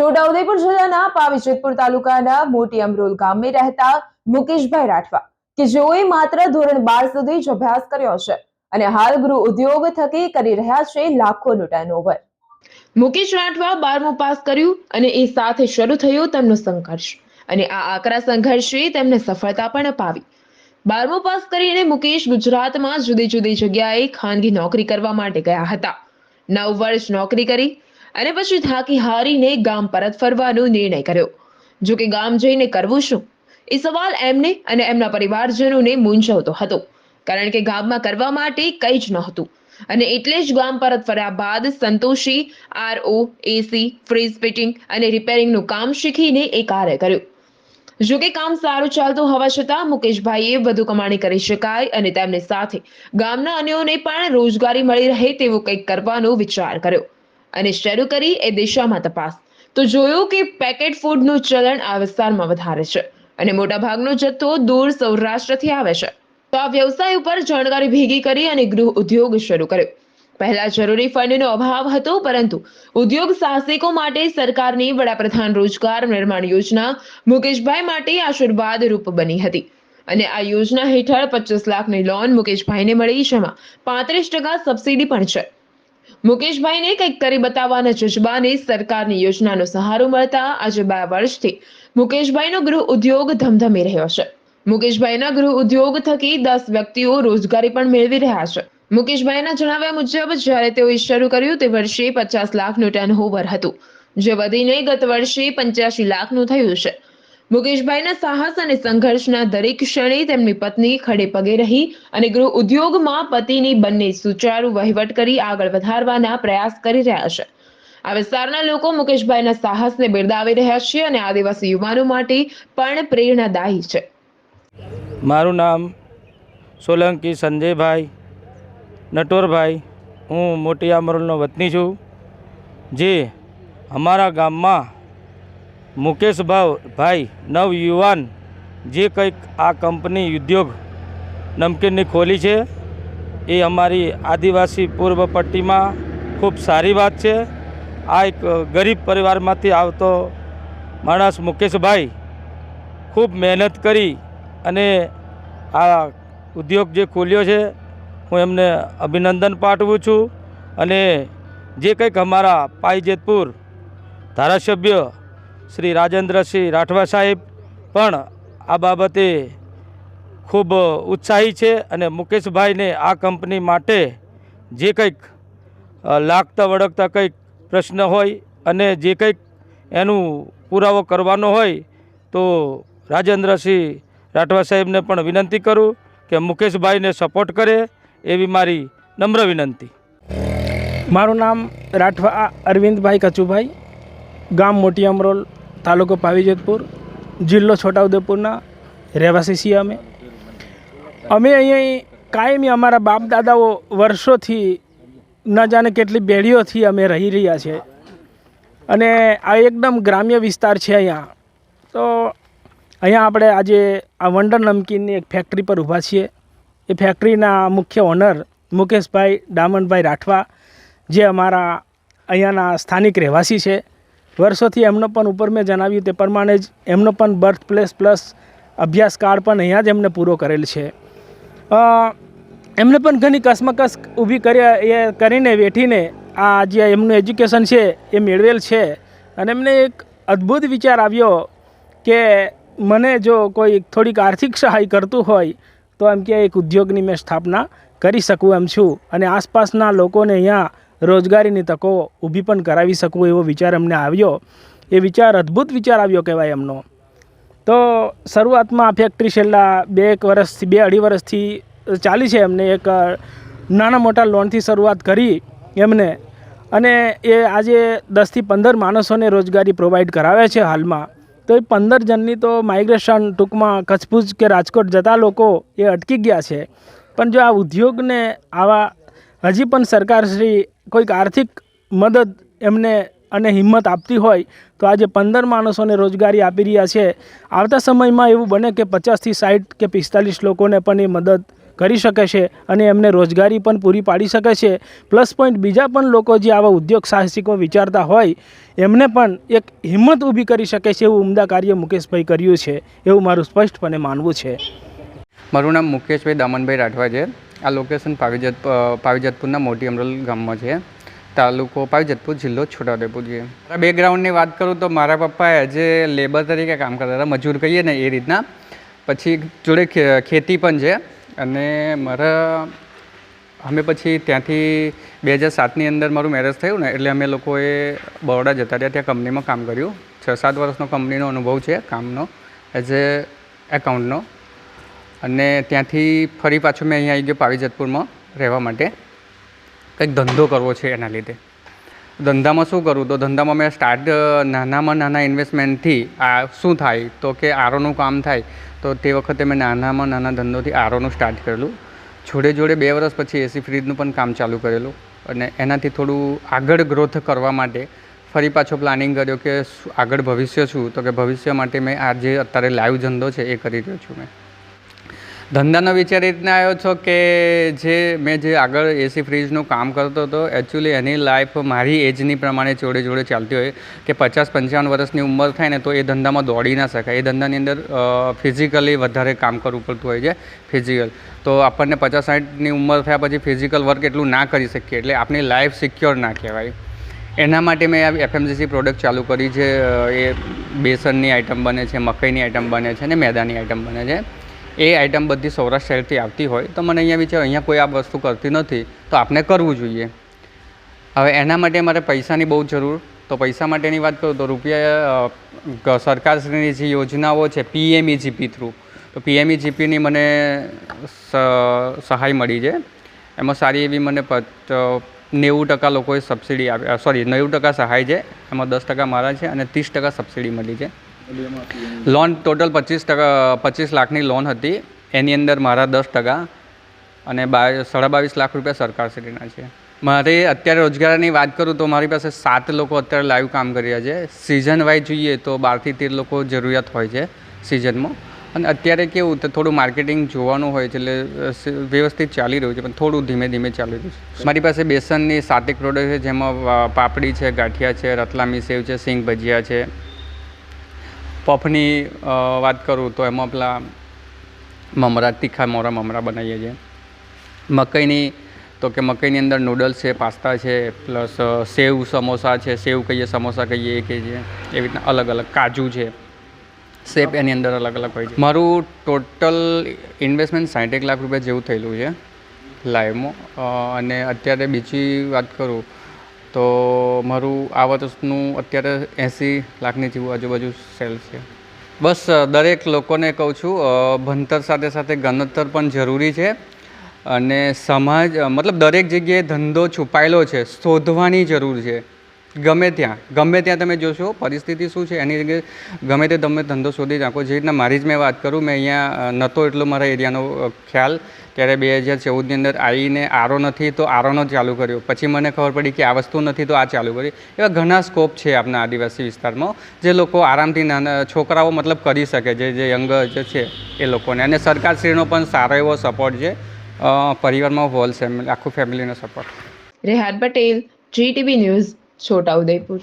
છોટાઉદેપુર જિલ્લાના પાવીજેતપુર તાલુકાના મોટી અમરોલ ગામે રહેતા મુકેશભાઈ રાઠવા કે જેઓએ માત્ર ધોરણ બાર સુધી જ અભ્યાસ કર્યો છે અને હાલ ગૃહ ઉદ્યોગ થકી કરી રહ્યા છે લાખોનું ટર્નઓવર મુકેશ રાઠવા બારમું પાસ કર્યું અને એ સાથે શરૂ થયો તેમનો સંઘર્ષ અને આ આકરા સંઘર્ષે તેમને સફળતા પણ અપાવી. બારમું પાસ કરીને મુકેશ ગુજરાતમાં જુદી જુદી જગ્યાએ ખાનગી નોકરી કરવા માટે ગયા હતા. નવ વર્ષ નોકરી કરી અને પછી થાકી હારીને ગામ પરત ફરવાનો નિર્ણય કર્યો. જો કે ગામ જઈને કરવું શું? એ સવાલ એમને અને એમના પરિવારજનોને મૂંઝવતો હતો. કારણ કે ગામમાં કરવા માટે કંઈ જ નહોતું. અને એટલે જ ગામ પરત ફર્યા બાદ Santoshi RO, AC fridge fitting અને રિપેરિંગનું કામ શીખીને એ કાર્ય કર્યું. જો કે કામ સારું ચાલતું હોવા છતાં મુકેશભાઈએ વધુ કમાણી કરી શકાય અને તેમની સાથે ગામના અન્યોને પણ રોજગારી મળી રહે તેવું કંઈક કરવાનો વિચાર કર્યો. અને શરૂ કરી એ દિશામાં તપાસ. તો જોયું કે પેકેટ ફૂડનું ચલણ આ વિસ્તારમાં વધારે છે અને મોટાભાગનો જથ્થો દૂર સૌરાષ્ટ્રથી આવે છે. તો આ વ્યવસાય ઉપર જાણકારી ભેગી કરી અને ગૃહ ઉદ્યોગ શરૂ કર્યો. પહેલા જરૂરી ફંડનો અભાવ હતો, પરંતુ ઉદ્યોગ સાહસિકો માટે સરકારની વડાપ્રધાન રોજગાર નિર્માણ યોજના મુકેશભાઈ માટે આશીર્વાદ રૂપ બની હતી. અને આ યોજના હેઠળ પચીસ લાખની લોન મુકેશભાઈને મળી, જેમાં પાંત્રીસ ટકા સબસિડી પણ છે. મુકેશભાઈને કંઈક કરી બતાવવાના જજબાને સરકારની યોજનાનો સહારો મળતા આજે બે વર્ષથી મુકેશભાઈનો ગૃહ ઉદ્યોગ ધમધમી રહ્યો છે. મુકેશભાઈના ગૃહ ઉદ્યોગ થકી દસ વ્યક્તિઓ રોજગારી પણ મેળવી રહ્યા છે. મુકેશભાઈના જણાવ્યા મુજબ, જ્યારે તેઓએ શરૂ કર્યું તે વર્ષે પચાસ લાખનું ટર્નઓવર હતું, જે વધીને ગત વર્ષે પંચ્યાસી લાખનું થયું છે. મુકેશભાઈના સાહસ અને સંઘર્ષના દરેક ક્ષણે તેમની પત્ની ખડે પગે રહી અને ગૃહ ઉદ્યોગમાં પતિની બંને સુચારુ વહીવટ કરી આગળ વધારવાના પ્રયાસ કરી રહ્યા છે. આ વિસ્તારના લોકો મુકેશભાઈના સાહસને બિરદાવી રહ્યા છે અને આદિવાસી યુવાનો માટે પણ પ્રેરણાદાયી છે. મારું નામ સોલંકી સંજયભાઈ નટોરભાઈ હું મોટી આમરોલનો વતની છું. જે અમારા ગામમાં મુકેશભાવ ભાઈ, નવ યુવાન, જે કંઈક આ કંપની ઉદ્યોગ નમકીનની ખોલી છે, એ અમારી આદિવાસી પૂર્વ પટ્ટીમાં ખૂબ સારી વાત છે. આ એક ગરીબ પરિવારમાંથી આવતો માણસ મુકેશભાઈ ખૂબ મહેનત કરી અને આ ઉદ્યોગ જે ખોલ્યો છે, હું એમને અભિનંદન પાઠવું છું. અને જે કંઈક અમારા પાઈજેતપુર ધારાસભ્ય શ્રી રાજેન્દ્રસિંહ રાઠવા સાહેબ પણ આ બાબતે ખૂબ ઉત્સાહી છે અને મુકેશભાઈને આ કંપની માટે જે કંઈક લાગતા વળગતા કંઈક પ્રશ્ન હોય અને જે કંઈક એનું પુરાવો કરવાનો હોય તો રાજેન્દ્રસિંહ રાઠવા સાહેબને પણ વિનંતી કરું કે મુકેશભાઈને સપોર્ટ કરે એવી મારી નમ્ર વિનંતી. મારું નામ રાઠવા અરવિંદભાઈ કચુભાઈ, ગામ મોટી અમરોલ તાલુકો પાવીજતપુર, જિલ્લો છોટાઉદેપુરના રહેવાસી છીએ અમે. અમે અહીં કાયમી અમારા બાપ દાદાઓ વર્ષોથી ન જાણે કેટલી બેડીઓથી અમે રહી રહ્યા છે અને આ એકદમ ગ્રામ્ય વિસ્તાર છે અહીંયા. તો અહીંયા આપણે આજે આ વંડર નમકીનની એક ફેક્ટરી પર ઊભા છીએ. એ ફેક્ટરીના મુખ્ય ઓનર મુકેશભાઈ દામણભાઈ રાઠવા, જે અમારા અહીંયાના સ્થાનિક રહેવાસી છે. વર્ષોથી એમનો પણ ઉપર મેં જણાવ્યું તે પ્રમાણે જ એમનો પણ બર્થ પ્લેસ પ્લસ અભ્યાસકાળ પણ અહીંયા જ એમને પૂરો કરેલ છે. એમને પણ ઘણી કસમકસ ઊભી કરી એ કરીને વેઠીને આ જે એમનું એજ્યુકેશન છે એ મેળવેલ છે. અને એમને એક અદ્ભુત વિચાર આવ્યો કે મને જો કોઈ થોડીક આર્થિક સહાય કરતું હોય તો એમ કે એક ઉદ્યોગની મેં સ્થાપના કરી શકું એમ છું. અને આસપાસના લોકોને અહીંયા રોજગારીની તકો ઊભી પણ કરાવી શકું એવો વિચાર એમને આવ્યો. એ વિચાર અદ્ભુત વિચાર આવ્યો કહેવાય એમનો. તો શરૂઆતમાં આ ફેક્ટરી છેલ્લા બે એક વર્ષથી, બે અઢી વર્ષથી ચાલી છે એમને એક નાના મોટા લોનથી શરૂઆત કરી એમને. અને એ આજે દસથી પંદર માણસોને રોજગારી પ્રોવાઈડ કરાવે છે હાલમાં. તો એ પંદર જણની તો માઇગ્રેશન ટૂંકમાં કચ્છભુજ કે રાજકોટ જતા લોકો એ અટકી ગયા છે. પણ જો આ ઉદ્યોગને આવા હજી પણ સરકારશ્રી કોઈક આર્થિક મદદ એમને અને હિંમત આપતી હોય તો આજે પંદર માણસોને રોજગારી આપી રહ્યા છે. આવતા સમયમાં એવું બને કે પચાસથી સાઠ કે પિસ્તાલીસ લોકોને પણ એ મદદ કરી શકે છે અને એમને રોજગારી પણ પૂરી પાડી શકે છે. પ્લસ પોઈન્ટ બીજા પણ લોકો જે આવા ઉદ્યોગ સાહસિકો વિચારતા હોય, એમને પણ એક હિંમત ઊભી કરી શકે છે એવું ઉમદા કાર્ય મુકેશભાઈ કર્યું છે. એવું મારું સ્પષ્ટપણે માનવું છે. મારું નામ મુકેશભાઈ દામનભાઈ રાઠવા છે. આ લોકેશન પાવીજત પાવીજતપુરના મોટી અમરોલ ગામમાં છે. તાલુકો પાવીજતપુર, જિલ્લો છોટાઉદેપુર છે. બેકગ્રાઉન્ડની વાત કરું તો મારા પપ્પા એઝ એ લેબર તરીકે કામ કરતા હતા. મજૂર કહીએ ને એ રીતના. પછી જોડે ખેતી પણ છે. અને મારા, અમે પછી ત્યાંથી બે હજાર સાતની અંદર મારું મેરેજ થયું ને, એટલે અમે લોકોએ બરોડા જતા રહ્યા. ત્યાં કંપનીમાં કામ કર્યું. છ સાત વર્ષનો કંપનીનો અનુભવ છે, કામનો એઝ એ એકાઉન્ટનો અને ત્યાંથી ફરી પાછું મેં અહીંયા આવી ગયો પાવીજતપુરમાં રહેવા માટે. કંઈક ધંધો કરવો છે એના લીધે. ધંધામાં શું કરું? તો ધંધામાં મેં સ્ટાર્ટ નાનામાં નાના ઇન્વેસ્ટમેન્ટથી આ શું થાય? તો કે આરોનું કામ થાય. તો તે વખતે મેં નાનામાં નાના ધંધોથી આરોનું સ્ટાર્ટ કરેલું. જોડે જોડે બે વર્ષ પછી એસી ફ્રીજનું પણ કામ ચાલુ કરેલું. અને એનાથી થોડું આગળ ગ્રોથ કરવા માટે ફરી પાછો પ્લાનિંગ કર્યો કે આગળ ભવિષ્ય શું? તો કે ભવિષ્ય માટે મેં આ જે અત્યારે લાઈવ ધંધો છે એ કરી રહ્યો છું મેં. ધંધાનો વિચાર એ રીતના આવ્યો છો કે જે મેં જે આગળ એસી ફ્રીજનું કામ કરતો હતો એકચ્યુઅલી એની લાઈફ મારી એજની પ્રમાણે જોડે જોડે ચાલતી હોય કે પચાસ પંચાવન વર્ષની ઉંમર થાય ને તો એ ધંધામાં દોડી ના શકાય. એ ધંધાની અંદર ફિઝિકલી વધારે કામ કરવું પડતું હોય છે ફિઝિકલ તો આપણને પચાસ સાઠની ઉંમર થયા પછી ફિઝિકલ વર્ક એટલું ના કરી શકીએ, એટલે આપણી લાઈફ સિક્યોર ના કહેવાય. એના માટે મેં આ એફએમસીસી પ્રોડક્ટ ચાલુ કરી છે એ બેસનની આઇટમ બને છે, મકાઈની આઇટમ બને છે ને મેદાની આઇટમ બને છે. એ આઇટમ બધી સૌરાષ્ટ્ર સાઈડથી આવતી હોય, તો મને અહીંયા વિચાર, અહીંયા કોઈ આ વસ્તુ કરતી નથી, તો આપણે કરવું જોઈએ. હવે એના માટે મારે પૈસાની બહુ જરૂર. તો પૈસા માટેની વાત કરું તો રૂપિયા સરકારશ્રીની જે યોજનાઓ છે પીએમઈજીપી થ્રુ તો પીએમઈજીપીની મને સ- સહાય મળી છે. એમાં સારી એવી મને નેવું ટકા લોકોએ સબસિડી આપી સોરી નેવું ટકા સહાય છે. એમાં દસ ટકા મારા છે અને ત્રીસ ટકા સબસિડી મળી છે. લોન ટોટલ પચીસ ટકા, પચીસ લાખની લોન હતી. એની અંદર મારા દસ ટકા અને બા સાડા બાવીસ લાખ રૂપિયા સરકારશ્રીના છે. મારે અત્યારે રોજગારની વાત કરું તો મારી પાસે સાત લોકો અત્યારે લાઈવ કામ કરી રહ્યા છે. સિઝન વાઇઝ જોઈએ તો બારથી તેર લોકો જરૂરિયાત હોય છે સિઝનમાં અને અત્યારે કેવું તો થોડું માર્કેટિંગ જોવાનું હોય છે એટલે વ્યવસ્થિત ચાલી રહ્યું છે, પણ થોડું ધીમે ધીમે ચાલી રહ્યું છે. મારી પાસે બેસનની સાતેક પ્રોડક્ટ છે, જેમાં પાપડી છે, ગાંઠિયા છે, રતલામી સેવ છે, સિંગ ભજીયા છે. પફની વાત કરું તો એમાં પેલા મમરા તીખા મોરા મમરા બનાવીએ છીએ. મકાઈની, તો કે મકાઈની અંદર નૂડલ્સ છે, પાસ્તા છે, પ્લસ સેવ સમોસા છે, સેવ કહીએ, સમોસા કહીએ, એ કહીએ. એવી રીતના અલગ અલગ કાજુ છે. શેપ એની અંદર અલગ અલગ હોય છે. મારું ટોટલ ઇન્વેસ્ટમેન્ટ સાઠેક લાખ રૂપિયા જેવું થયેલું છે. લાઈવમાં અને અત્યારે બીજી વાત કરું તો મારું આ વર્ષનું અત્યારે એંસી લાખની જેવું આજુબાજુ સેલ્સ છે. બસ દરેક લોકોને કહું છું ભણતર સાથે સાથે ગણતર પણ જરૂરી છે અને સમાજ મતલબ દરેક જગ્યાએ ધંધો છુપાયેલો છે, શોધવાની જરૂર છે. ગમે ત્યાં ગમે ત્યાં તમે જોશો, પરિસ્થિતિ શું છે? એની જગ્યાએ ગમે તે તમે ધંધો શોધી નાખો. જે રીતના મારી જ મેં વાત કરું, મેં અહીંયા નહોતો એટલો મારા એરિયાનો ખ્યાલ. ત્યારે બે હજાર ચૌદની અંદર આવીને આરો નથી, તો આરોનો ચાલુ કર્યો. પછી મને ખબર પડી કે આ વસ્તુ નથી, તો આ ચાલુ કરી એવા ઘણા સ્કોપ છે આપણા આદિવાસી વિસ્તારમાં, જે લોકો આરામથી નાના, છોકરાઓ મતલબ કરી શકે છે, જે યંગ જે છે એ લોકોને. અને સરકારશ્રીનો પણ સારો એવો સપોર્ટ છે. પરિવારમાં હોલ ફેમિલી આખું ફેમિલીનો support Rehan Patel GTV news. Chhota Udaipur